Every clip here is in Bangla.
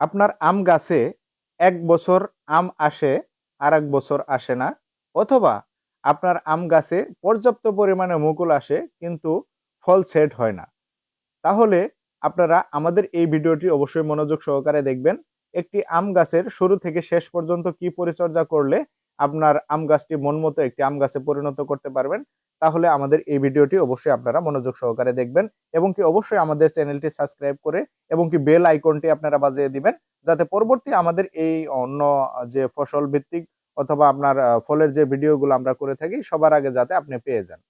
আপনার আম গাছে এক বছর আম আসে আর এক বছর আসে না। অথবা আপনার আম গাছে পর্যাপ্ত পরিমাণে মুকুল আসে, কিন্তু ফল সেট হয় না। তাহলে আপনারা আমাদের এই ভিডিওটি অবশ্যই মনোযোগ সহকারে দেখবেন। একটি আম গাছের শুরু থেকে শেষ পর্যন্ত কি পরিচর্যা করলে আপনার আম গাছটি মন মতো একটি আম গাছে পরিণত করতে পারবেন, তাহলে আমাদের এই ভিডিওটি অবশ্যই আপনারা মনোযোগ সহকারে দেখবেন এবং কি অবশ্যই আমাদের চ্যানেলটি সাবস্ক্রাইব করে এবং কি বেল আইকনটি আপনারা বাজিয়ে দিবেন, যাতে পরবর্তী আমাদের এই অন্য যে ফসল ভিত্তিক অথবা আপনার ফলের যে ভিডিওগুলো আমরা করে থাকি, সবার আগে যাতে আপনি পেয়ে যান।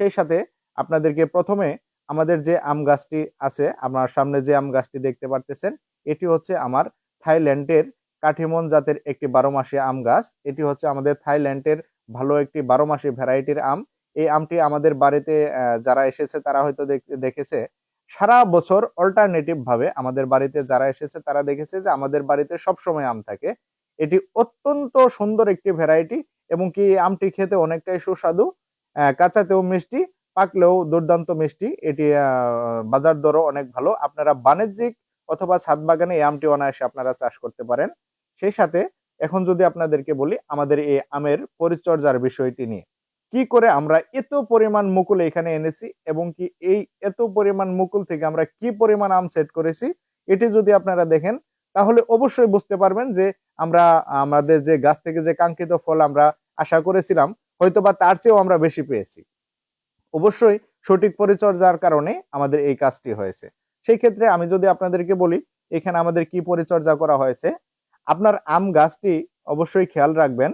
সেই সাথে আপনাদেরকে প্রথমে আমাদের যে আম গাছটি আছে, আপনার সামনে যে আম গাছটি দেখতে পারতেছেন, এটি হচ্ছে আমার থাইল্যান্ডের কাঠিমন জাতের একটি বারো মাসি আম গাছ। এটি হচ্ছে আমাদের থাইল্যান্ডের ভালো একটি বারো মাসি ভ্যারাইটির আম। এই আমটি আমাদের বাড়িতে যারা এসেছে তারা হয়তো দেখ- দেখেছে। সারা বছর অল্টারনেটিভ ভাবে আমাদের বাড়িতে যারা এসেছে তারা দেখেছে যে আমাদের বাড়িতে সব সময় আম থাকে। এটি অত্যন্ত সুন্দর একটি ভ্যারাইটি এবং কি আমটি খেতে অনেকটাই সুস্বাদু কাঁচাতেও মিষ্টি, পাকলেও দুর্দান্ত মিষ্টি। এটি বাজার দরও অনেক ভালো। আপনারা বাণিজ্যিক অথবা ছাদ বাগানে এই আমটি অনায়াসে আপনারা চাষ করতে পারেন। সেই সাথে এখন যদি আপনাদেরকে বলি আমাদের এই আমের পরিচর্যার বিষয়টি নিয়ে। কি করে আমরা এত পরিমাণ মুকুল এখানে এনেছি এবং কি এই এত পরিমাণ মুকুল থেকে আমরা কি পরিমাণ আম সেট করেছি, এটি যদি আপনারা দেখেন, তাহলে অবশ্যই বুঝতে পারবেন যে আমরা, আমাদের যে গাছ থেকে যে কাঙ্ক্ষিত ফল আমরা আশা করেছিলাম, হয়তোবা তার চেয়েও আমরা বেশি পেয়েছি। অবশ্যই সঠিক পরিচর্যার কারণে আমাদের এই কাজটি হয়েছে। সেই ক্ষেত্রে আমি যদি আপনাদেরকে বলি, এখানে আমাদের কি পরিচর্যা করা হয়েছে আপনার আম গাছটি অবশ্যই খেয়াল রাখবেন।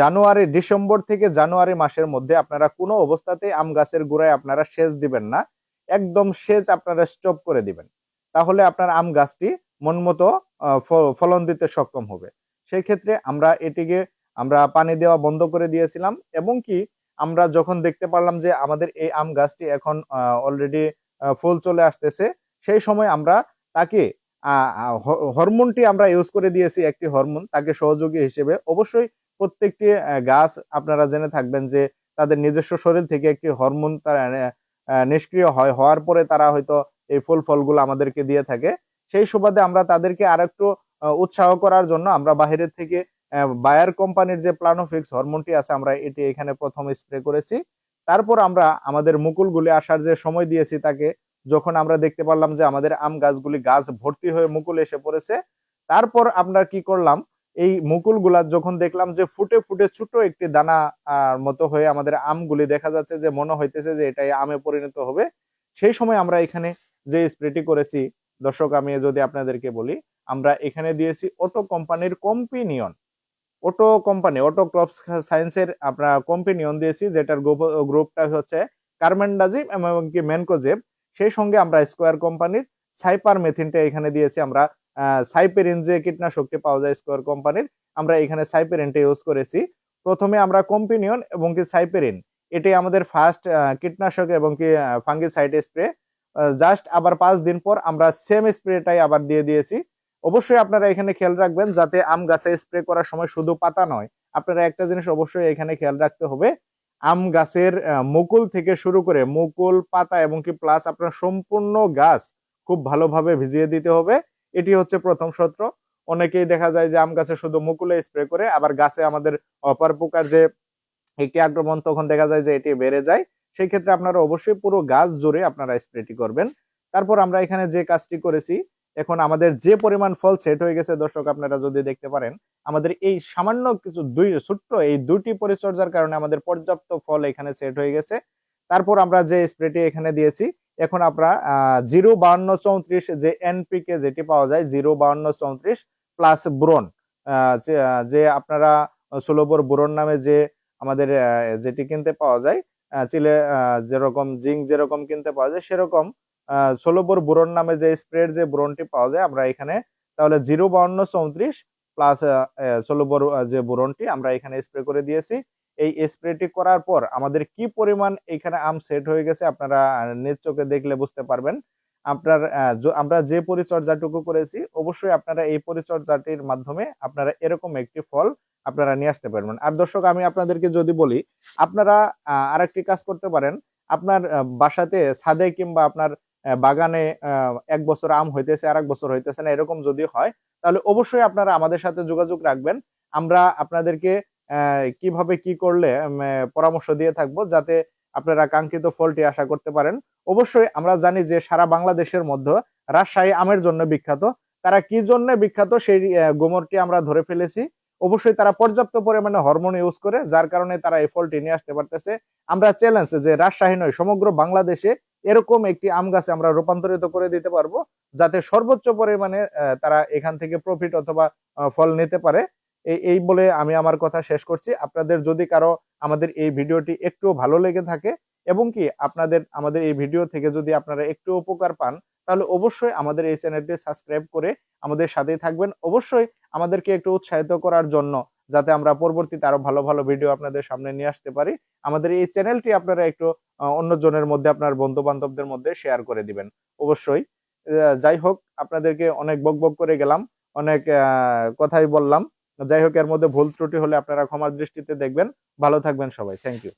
জানুয়ারি, ডিসেম্বর থেকে জানুয়ারি মাসের মধ্যে আপনারা কোনো অবস্থাতে আম গাছের গোড়ায় আপনারা সেচ দিবেন না। একদম সেচ আপনারা স্টপ করে দিবেন। তাহলে আপনার আম গাছটি মন মতো ফলন দিতে সক্ষম হবে। সেই ক্ষেত্রে আমরা এটিকে, আমরা পানি দেওয়া বন্ধ করে দিয়েছিলাম এবং কি আমরা যখন দেখতে পারলাম যে আমাদের এই আম গাছটি এখন অলরেডি ফুল চলে আসতেছে, সেই সময় আমরা তাকে হরমোনটি আমরা ইউজ করে দিয়েছি একটি হরমোন, তাকে সহযোগী হিসেবে। অবশ্যই প্রত্যেকটি গাছ আপনারা জেনে থাকবেন যে তাদের নিজস্ব শরীর থেকে একটি হরমোন তারা নিষ্ক্রিয় হয়, হওয়ার পরে তারা হয়তো এই ফুল ফলগুলো আমাদেরকে দিয়ে থাকে। সেই সুবাদে আমরা তাদেরকে আরেকটু উৎসাহ করার জন্য আমরা বাহিরের থেকে বায়ার কোম্পানির যে প্লানোফিক্স হরমোনটি আছে, আমরা এটি এখানে প্রথম স্প্রে করেছি। তারপর আমরা আমাদের মুকুলগুলি আসার যে সময় দিয়েছি তাকে যখন আমরা দেখতে পারলাম যে আমাদের আম গাছগুলি গাছ ভর্তি হয়ে মুকুল এসে পড়েছে, তারপর আমরা কি করলাম? এই মুকুলগুলা যখন দেখলাম যে ফুটে ফুটে ছোট একটি দানা মতো হয়ে আমাদের আমগুলি দেখা যাচ্ছে যে মনে হইতেছে যে এটাই আমে পরিণত হবে, সেই সময় আমরা এখানে যে স্প্রেটি করেছি, দর্শক আমি যদি আপনাদেরকে বলি, আমরা এখানে দিয়েছি অটো কোম্পানির companion. Auto company, auto crops সায়েন্সের আপনার কম্পিনিয়ন দিয়েছি, যেটার গ্রুপটা হচ্ছে কার্মেন্ডাজিম এবং কি মেনকোজেব সেই সঙ্গে আমরা স্কোয়ার কোম্পানির সাইপার মেথিনটা এখানে দিয়েছি, আমরা সাইপেরিন যে কীটনাশকটি পাওয়া যায় স্কোয়ার কোম্পানির, আমরা এখানে সাইপেরিনটা ইউজ করেছি। প্রথমে আমরা কম্পিনিয়ন এবং কি সাইপেরিন এটি আমাদের ফার্স্ট কীটনাশক এবং কি ফাঙ্গি ফাঙ্গিসাইড স্প্রে জাস্ট আবার পাঁচ দিন পর আমরা সেম স্প্রেটাই আবার দিয়ে দিয়েছি। অবশ্যই আপনারা এখানে খেয়াল রাখবেন যাতে আম গাছে স্প্রে করার সময় শুধু পাতা নয়, আপনারা একটা জিনিস অবশ্যই এখানে খেয়াল রাখতে হবে আম গাছের মুকুল থেকে শুরু করে মুকুল, পাতা এবং কি প্লাস আপনার সম্পূর্ণ গাছ খুব ভালোভাবে ভিজিয়ে দিতে হবে। এটি হচ্ছে প্রথম সূত্র। অনেকেই দেখা যায় যে আম গাছে শুধু মুকুলে স্প্রে করে, আবার গাছে আমাদের অপার পোকার যে একটি আক্রমণ, তখন দেখা যায় যে এটি বেড়ে যায়। সেই ক্ষেত্রে আপনারা অবশ্যই পুরো গাছ জুড়ে আপনারা স্প্রেটি করবেন। তারপর আমরা এখানে যে কাজটি করেছি এখন আমাদের যে পরিমাণ ফল সেট হয়ে গেছে, দর্শক আপনারা যদি দেখতে পারেন, আমাদের এই সামান্য কিছু দুই, ছোট্ট এই দুটি পরিচর্যার কারণে আমাদের পর্যাপ্ত ফল এখানে সেট হয়ে গেছে। তারপর আমরা যে স্প্রেটি এখানে দিয়েছি, এখন আমরা জিরো বাউন্ন চৌত্রিশ যে এনপিকে যেটি পাওয়া যায়, জিরো বাউন্ন চৌত্রিশ প্লাস ব্রোন যে আপনারা সুলভর ব্রোন নামে যে আমাদের যেটি কিনতে পাওয়া যায় চিলে যেরকম জিঙ্ক যেরকম কিনতে পাওয়া যায়, সেরকম ষোলোবর বুরন নামে যে স্প্রের যে বুরনটি পাওয়া যায়, আমরা এখানে তাহলে জিরো বাউন্ন চৌত্রিশ প্লাস ষোলোবর যে বুরনটি আমরা এখানে স্প্রে করে দিয়েছি। এই স্প্রেটি করার পর আমাদের কি পরিমাণ এখানে আম সেট হয়ে গেছে আপনারা নিজ চোখে দেখলে বুঝতে পারবেন। আপনার আমরা যে পরিচর্যাটুকু করেছি, অবশ্যই আপনারা এই পরিচর্যাটির মাধ্যমে আপনারা এরকম একটি ফল আপনারা নিয়ে আসতে পারবেন। আর দর্শক, আমি আপনাদেরকে যদি বলি, আপনারা আরেকটি কাজ করতে পারেন। আপনার বাসাতে ছাদে কিংবা আপনার বাগানে এক বছর আম হইতেছে আর এক বছর হইতেছে না, এরকম যদি হয়, তাহলে অবশ্যই আপনারা আমাদের সাথে যোগাযোগ রাখবেন। আমরা আপনাদেরকে কীভাবে কি করলে পরামর্শ দিয়ে থাকব যাতে আপনারা কাঙ্ক্ষিত ফলটি আশা করতে পারেন। অবশ্যই আমরা জানি যে সারা বাংলাদেশের মধ্যে রাজশাহী আমের জন্য বিখ্যাত। তারা কি জন্য বিখ্যাত? সেই গোমরটি আমরা ধরে ফেলেছি। অবশ্যই তারা পর্যাপ্ত পরিমাণে হরমোন ইউজ করে, যার কারণে তারা এই ফলটি নিয়ে আসতে পারতেছে। আমরা চ্যালেঞ্জ যে রাজশাহী নয়, সমগ্র বাংলাদেশে এরকম একটি আম গাছে আমরা রূপান্তরিত করে দিতে পারব, যাতে সর্বোচ্চ পরিমাণে তারা এখান থেকে প্রফিট অথবা ফল নিতে পারে। এই বলে আমি আমার কথা শেষ করছি। আপনাদের যদি কারও আমাদের এই ভিডিওটি একটু ভালো লেগে থাকে এবং কি আপনাদের, আমাদের এই ভিডিও থেকে যদি আপনারা একটু উপকার পান, তাহলে অবশ্যই আমাদের এই চ্যানেলটি সাবস্ক্রাইব করে আমাদের সাথেই থাকবেন। অবশ্যই আমাদেরকে একটু উৎসাহিত করার জন্য যাতে আমরা পরবর্তীতে আরও ভালো ভালো ভিডিও আপনাদের সামনে নিয়ে আসতে পারি। আমাদের এই চ্যানেলটি আপনারা একটু অন্যজনের অন্য জনের মধ্যে আপনার বন্ধু বান্ধবদের মধ্যে শেয়ার করে দিবেন। অবশ্যই যাই হোক, আপনাদেরকে অনেক বক বক করে গেলাম, অনেক কথাই বললাম। যাই হোক, এর মধ্যে ভুল ত্রুটি হলে আপনারা ক্ষমার দৃষ্টিতে দেখবেন। ভালো থাকবেন সবাই। Thank you